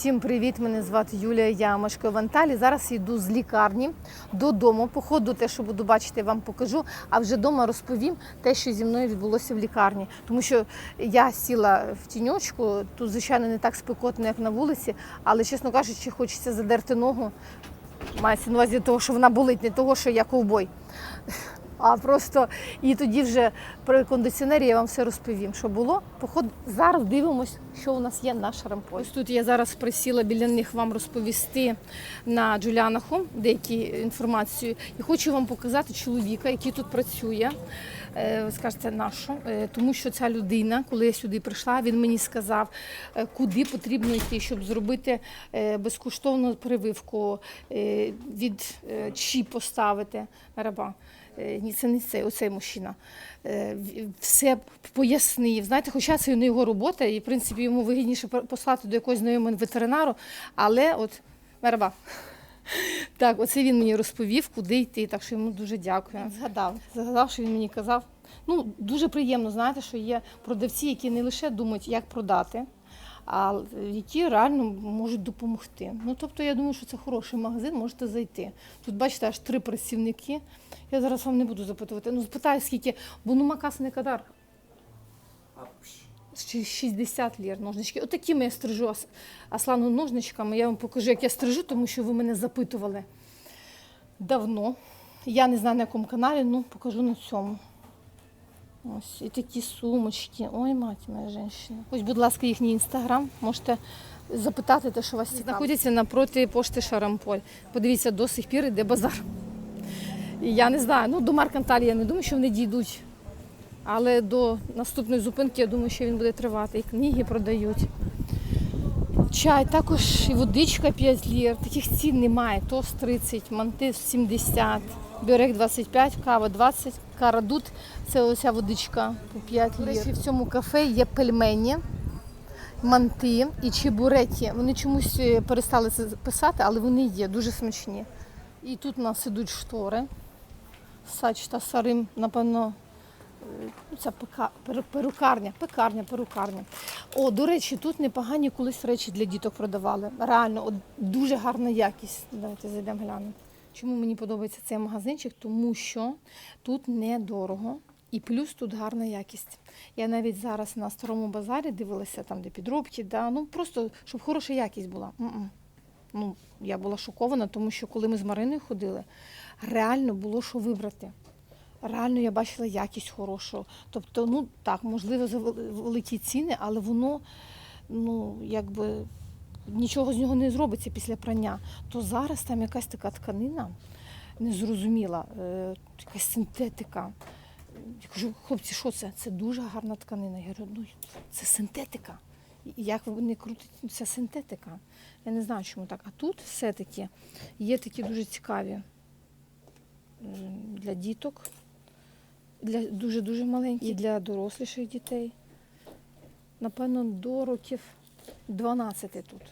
Всім привіт! Мене звати Юлія я мешкаю в Анталі. Зараз йду з лікарні додому. По ходу те, що буду бачити, вам покажу. А вже вдома розповім те, що зі мною відбулося в лікарні. Тому що я сіла в тіньочку. Тут, звичайно, не так спекотно, як на вулиці, але, чесно кажучи, хочеться задерти ногу. Мається на увазі того, що вона болить, не того, що я ковбой. А просто і тоді вже при кондиціонері я вам все розповім, що було. Поход зараз дивимось, що у нас є на шарамполі. Ось тут я зараз присіла біля них вам розповісти на Джуліанаху деякі інформацію. І хочу вам показати чоловіка, який тут працює. Е, скажете, нашу, Е, тому що ця людина, коли я сюди прийшла, він мені сказав, е, куди потрібно йти, щоб зробити безкоштовну прививку від е, поставити раба. Е, Ні, це не цей, оцей мужчина. Е, Все пояснив. Знаєте, хоча це не його робота, і в принципі йому вигідніше послати до якогось знайомого ветеринару, але от мераба. Так, оце він мені розповів, куди йти, так що йому дуже дякую. Згадав, згадав, що він мені казав. Ну, дуже приємно, знаєте, що є продавці, які не лише думають, як продати, а які реально можуть допомогти. Ну, тобто, я думаю, що це хороший магазин, можете зайти. Тут, бачите, аж три працівники. Я зараз вам не буду запитувати. Ну, спитаю, скільки, бо ну макас не кадар. 60 лір ножнички. Отакими я стрижу аслану ножничками. Я вам покажу, як я стрижу, тому що ви мене запитували давно. Я не знаю на якому каналі, ну покажу на цьому. Ось і такі сумочки. Ой, мать моя жінка. Ось, будь ласка, їхній інстаграм. Можете запитати те, що вас цікавить. Знаходяться напроти пошти Шарамполь. Подивіться, до сих пір іде базар. Я не знаю, ну до Марканталі я не думаю, що вони дійдуть. Але до наступної зупинки я думаю, що він буде тривати. І книги продають. Чай, також і водичка 5 лір. Таких цін немає. Тост 30, мантис 70, бюрек 25, кава 20, карадут це оця водичка по 5 лір. В цьому кафе є пельмені, манти і чебуреті. Вони чомусь е, перестали це писати, але вони є, дуже смачні. І тут у нас ідуть штори. Сач та сарим, напевно, Ну, Це пека, перукарня, пекарня, перукарня. О, до речі, тут непогані колись речі для діток продавали. Реально, от дуже гарна якість. Давайте зайдемо глянемо. Чому мені подобається цей магазинчик? Тому що тут недорого і плюс тут гарна якість. Я навіть зараз на старому базарі дивилася, там, де підробки, да, ну просто щоб хороша якість була. М-м. Ну, я була шокована, тому що коли ми з Мариною ходили, реально було що вибрати. Реально я бачила якість хорошу. Тобто, ну так, можливо, за великі ціни, але воно ну, якби нічого з нього не зробиться після прання. То зараз там якась така тканина незрозуміла, е, якась синтетика. Я кажу, хлопці, що це? Це дуже гарна тканина. Я говорю, ну це синтетика. Як вони крутять ця синтетика? Я не знаю, чому так. А тут все-таки є такі дуже цікаві для діток, для дуже-дуже маленьких, і для доросліших дітей. Напевно, до років 12 тут.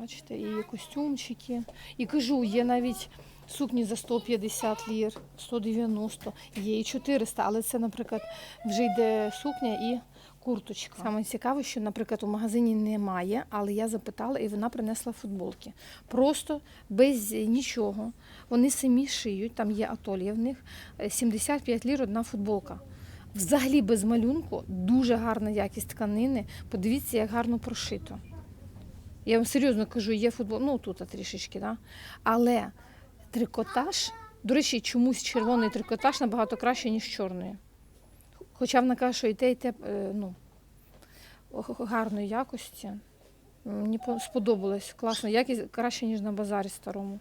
Бачите, і костюмчики. І кажу, є навіть сукні за 150 лір, 190, є і 400, але це, наприклад, вже йде сукня і курточка. Саме цікаве, що, наприклад, у магазині немає, але я запитала, і вона принесла футболки. Просто без нічого. Вони самі шиють, там є атолія в них, е, 75 лір одна футболка. Взагалі без малюнку, дуже гарна якість тканини. Подивіться, як гарно прошито. Я вам серйозно кажу, є футбол, ну тут трішечки, да? але трикотаж, до речі, чомусь червоний трикотаж набагато краще, ніж чорний. Хоча вона каже, що і те, і те ну, гарної якості. Мені сподобалось. Класно, якість краще, ніж на базарі старому.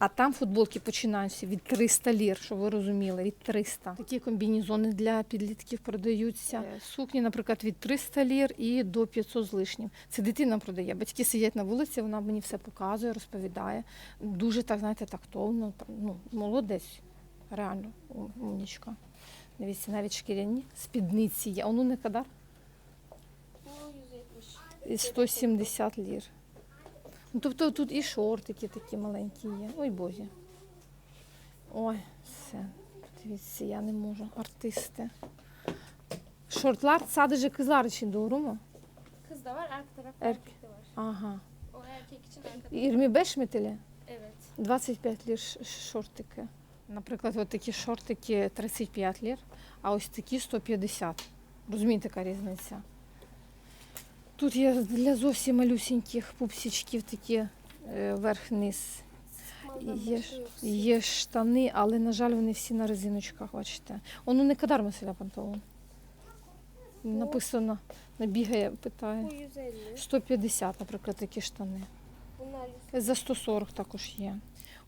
А там футболки починаються від 300 лір, щоб ви розуміли, від 300. Такі комбінезони для підлітків продаються. Сукні, наприклад, від 300 лір і до 500 з лишнім. Це дитина продає. Батьки сидять на вулиці, вона мені все показує, розповідає. Дуже так, знаєте, тактовно. Ну, молодець, реально, умнічка. Дивіться, навіть шкіряні спідниці є. А ну не кадар. 170 лір. Ну, тобто тут і шортики такі маленькі є. Ой Боже. Ой, все. Diyvize я не можу. Artisti. Şortlar sadece kızlar için doğru mu? Kız da var, erkek taraf Erkek. erkek de var. Ага. O erkek için arkada. 25 mi TL? Evet. 25 лір шортики. Наприклад, от такі шортики 35 лір, а ось такі 150. Розумієте, яка різниця? Тут є для зовсім малюсіньких пупсічків такі е, верх-низ. Є, є штани, але, на жаль, вони всі на резиночках, бачите. Воно не кадар Василя панталон. Написано, набігає, питає. 150. 150, наприклад, такі штани. Bunlar 100. За 140 також є.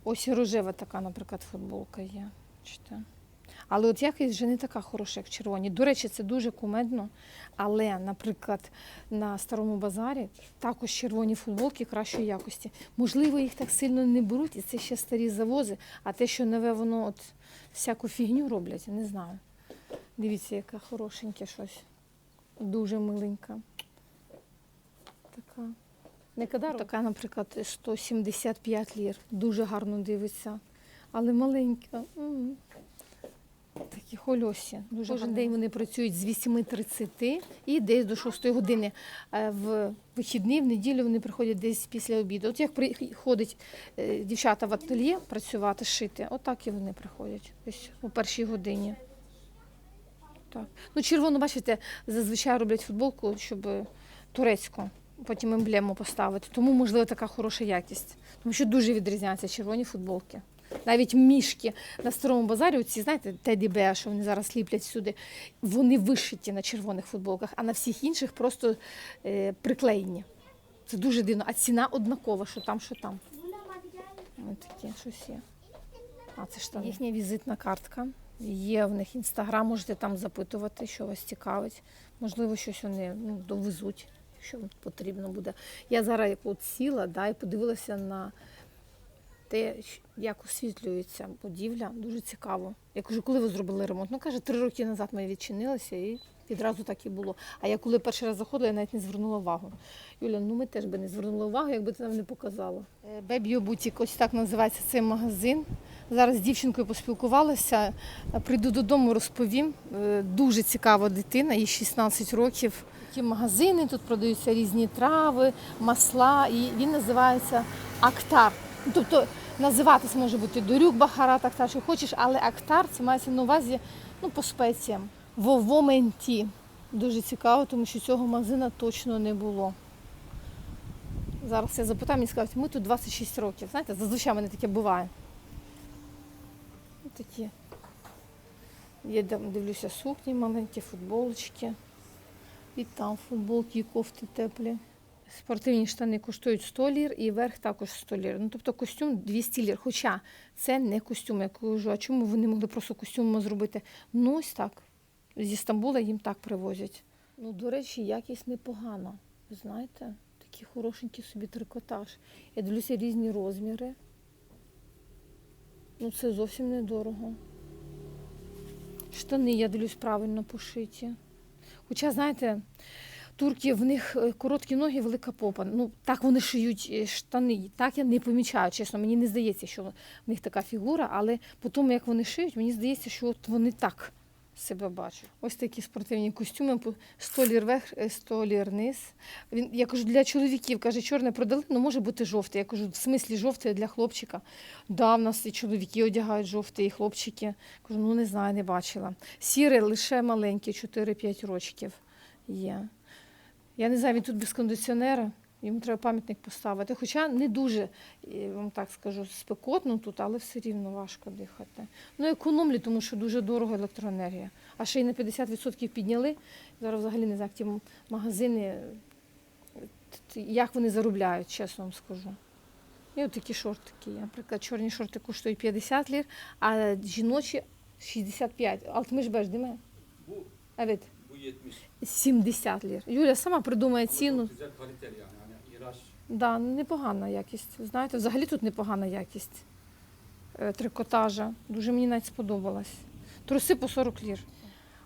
Ось і рожева така, наприклад, футболка є. Бачите? Але от якість вже не така хороша, як червоні. До речі, це дуже кумедно. Але, наприклад, на старому базарі також червоні футболки кращої якості. Можливо, їх так сильно не беруть, і це ще старі завози, а те, що нове, воно от всяку фігню роблять, не знаю. Дивіться, яке хорошеньке щось. Дуже миленька. Така. Не кадару? Така, наприклад, 175 лір. Дуже гарно дивиться. Але маленька. Такі хольосі. Дуже Кожен день вони працюють з 8.30 і десь до 6 години. Е, В вихідні, в неділю вони приходять десь після обіду. От як приходять е, дівчата в ательє працювати, шити, отак і вони приходять десь у першій годині. Так. Ну, червону, бачите, зазвичай роблять футболку, щоб турецьку, потім емблему поставити. Тому, можливо, така хороша якість. Тому що дуже відрізняються червоні футболки. Навіть мішки на старому базарі, оці, знаєте, Теді Беа, що вони зараз ліплять сюди, вони вишиті на червоних футболках, а на всіх інших просто е, приклеєні. Це дуже дивно. А ціна однакова, що там, що там. Ось таке щось є. А це ж там їхня візитна картка. Є в них інстаграм, можете там запитувати, що вас цікавить. Можливо, щось вони ну, довезуть, якщо потрібно буде. Я зараз от сіла да, і подивилася на те, як освітлюється будівля. Дуже цікаво. Я кажу, коли ви зробили ремонт? Ну, каже, три роки назад ми відчинилися і відразу так і було. А я коли перший раз заходила, я навіть не звернула увагу. Юля, ну ми теж би не звернули увагу, якби ти нам не показала. Бебіо Бутік, ось так називається цей магазин. Зараз з дівчинкою поспілкувалася. Прийду додому, розповім. Е, Дуже цікава дитина, їй 16 років. Такі магазини, тут продаються різні трави, масла, і він називається Актар. Тобто називатись може бути Дорюк, Бахарат, Актар, що хочеш, але Актар це мається на увазі ну, по спеціям. Вовоменті. Дуже цікаво, тому що цього магазина точно не було. Зараз я запитаю, мені скажуть, ми тут 26 років. Знаєте, зазвичай мене таке буває. Ось такі. Я дивлюся сукні маленькі, футболочки. І там футболки, і кофти теплі. Спортивні штани коштують 100 лір і верх також 100 лір. Ну, тобто костюм 200 лір. Хоча це не костюм, я кажу, а чому вони могли просто костюм зробити? Ну, ось так. Зі Стамбула їм так привозять. Ну, до речі, якість непогана. Ви знаєте, такий хорошенький собі трикотаж. Я дивлюся різні розміри. Ну, це зовсім недорого. Штани, я дивлюсь, правильно пошиті. Хоча, знаєте, турки, в них е, короткі ноги, велика попа. Ну, так вони шиють е, штани. Так я не помічаю, чесно. Мені не здається, що в них така фігура, але по тому, як вони шиють, мені здається, що от вони так себе бачать. Ось такі спортивні костюми, по 100 лір верх, е, 100 лір низ. Він, я кажу, для чоловіків, каже, чорне продали, ну може бути жовте. Я кажу, в смислі жовте для хлопчика. Да, в нас і чоловіки одягають жовте, і хлопчики. Кажу, ну не знаю, не бачила. Сіре лише маленькі, 4-5 рочків є. Я не знаю, він тут без кондиціонера, йому треба пам'ятник поставити. Хоча не дуже, вам так скажу, спекотно тут, але все рівно важко дихати. Ну, економлю, тому що дуже дорого електроенергія. А ще й на 50% підняли. Зараз взагалі не знаю, ті магазини, як вони заробляють, чесно вам скажу. І от такі шортики. Наприклад, чорні шорти коштують 50 лір, а жіночі 65. Altmış beş değil mi? Bu Evet. bu 70. 70 лір. Юля сама придумає ціну. Güzel kaliteli yani. Hani İraç Да, непогана якість. Знаєте, взагалі тут непогана якість е, трикотажа. Дуже мені навіть сподобалось. Труси по 40 лір.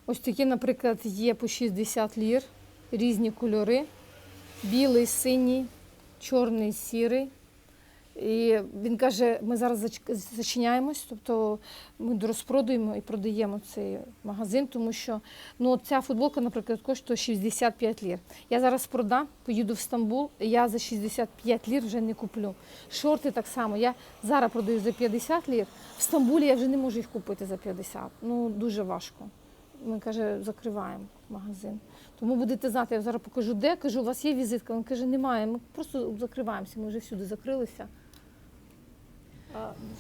Ось такі, наприклад, є по 60 лір, різні кольори. Білий, синій, чорний, сірий. І він каже: ми зараз зач- зачиняємось, тобто ми розпродуємо і продаємо цей магазин, тому що ну, ця футболка, наприклад, коштує 65 лір. Я зараз продам, поїду в Стамбул, і я за 65 лір вже не куплю. Шорти так само. Я зараз продаю за 50 лір. В Стамбулі я вже не можу їх купити за 50. Ну дуже важко. Ми каже, закриваємо магазин. Тому будете знати, я зараз покажу, де кажу, у вас є візитка. Він каже, немає. Ми просто закриваємося, ми вже всюди закрилися.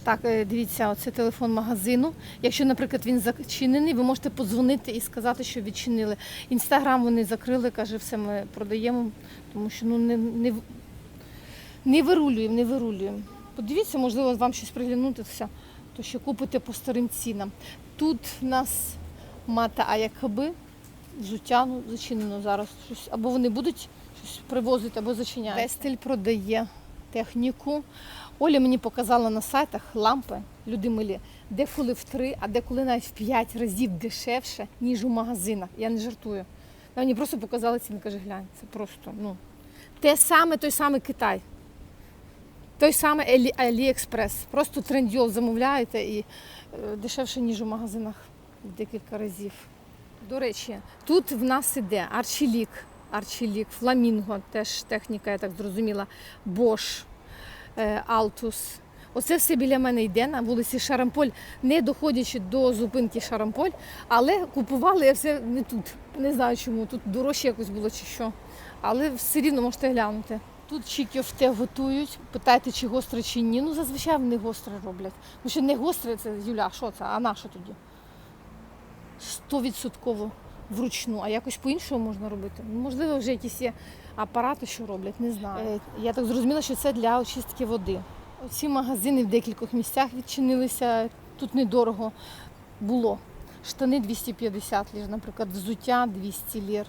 Так, е, дивіться, оце телефон магазину. Якщо, наприклад, він зачинений, ви можете подзвонити і сказати, що відчинили. Інстаграм вони закрили, каже, все ми продаємо, тому що ну не, не, не вирулюємо, не вирулюємо. Подивіться, можливо, вам щось приглянутися, то що купите по старим цінам. Тут в нас мата Аякаби, взуття ну, зачинено зараз. Щось, або вони будуть щось привозити, або зачиняють. Вестель продає техніку. Оля мені показала на сайтах лампи, люди милі, деколи в три, а деколи навіть в п'ять разів дешевше, ніж у магазинах. Я не жартую. Вона Мені просто показала ціни, каже, глянь, це просто, ну. Те саме, той самий Китай. Той самий Алі, Аліекспрес. Просто трендьол замовляєте і е, дешевше, ніж у магазинах декілька разів. До речі, тут в нас іде Арчілік, Арчілік, Фламінго, теж техніка, я так зрозуміла, Bosch, е, Altus. Оце все біля мене йде на вулиці Шарамполь, не доходячи до зупинки Шарамполь, але купували я все не тут. Не знаю чому, тут дорожче якось було чи що. Але все рівно можете глянути. Тут чікіофте готують, питайте, чи гостре, чи ні. Ну, зазвичай вони гостре роблять. Ну, що не гостре, це Юля, що це? А на що тоді? Стовідсотково вручну, а якось по-іншому можна робити. Ну, Можливо, вже якісь є апарати, що роблять, не знаю. Е, Я так зрозуміла, що це для очистки води. Ці магазини в декількох місцях відчинилися. Тут недорого було. Штани 250 лір, наприклад, взуття 200 лір.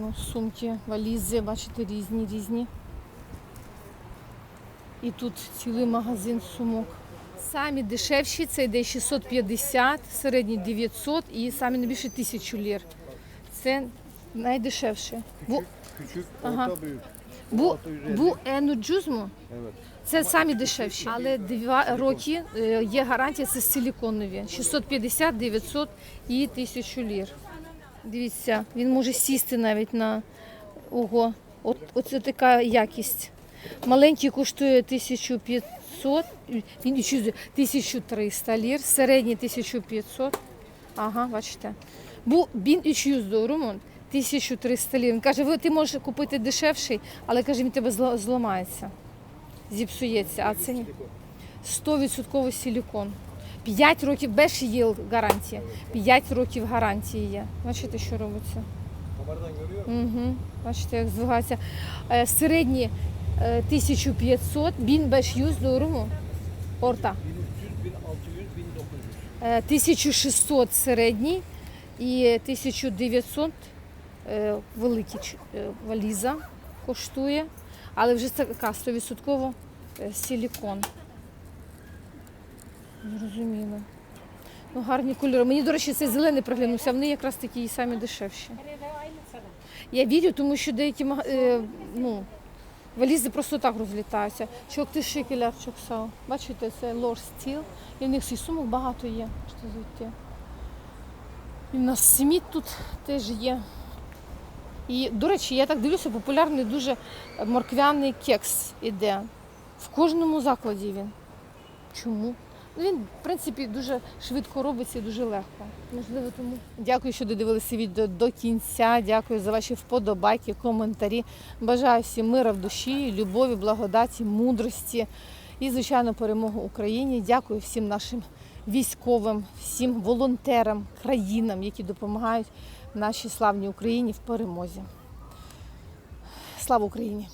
Ну, сумки, валізи, бачите, різні, різні. І тут цілий магазин сумок. Самі дешевші це йде 650, середні 900 і самі найбільше 1000 лір. Це найдешевше. Бу, büyük. бу, бу енуджузму це самі дешевші. Але два роки е, є гарантія, це силіконові. 650, 900 і 1000 лір. Дивіться, він може сісти навіть на ого. От, оце така якість. Маленький коштує 1500, 1300 лір, середній 1500. Ага, бачите. Бу він і ічюздо ремонт 1300 лір. Він каже, ти можеш купити дешевший, але каже, він тебе зламається, зіпсується. А це ні. 100% силікон. 5 років без ЄЛ гарантія. 5 років гарантії є. Бачите, що робиться? Угу. Бачите, як здвигається. Е, Середні е, 1500, bin 500 doğru mu? Орта. 1600, 1900. Е, 1600 середній і 1900 е, великий ч- е, валіза коштує, але вже така 100% е, силікон. Зрозуміло. Ну, гарні кольори. Мені, до речі, цей зелений приглянувся, вони якраз такі самі дешевші. Я вірю, тому що деякі ну, валізи просто так розлітаються. Чок ти шикеляр, чок ol. Бачите, це лор стіл. І в них і сумок багато є. Що звідти. І в нас Сміт тут теж є. І, до речі, я так дивлюся, популярний дуже морквяний кекс іде. В кожному закладі він. Чому? Ну, Він, в принципі, дуже швидко робиться і дуже легко. Можливо, тому. Дякую, що додивилися відео до кінця. Дякую за ваші вподобайки, коментарі. Бажаю всім мира в душі, любові, благодаті, мудрості і, звичайно, перемоги Україні. Дякую всім нашим військовим, всім волонтерам, країнам, які допомагають нашій славній Україні в перемозі. Слава Україні!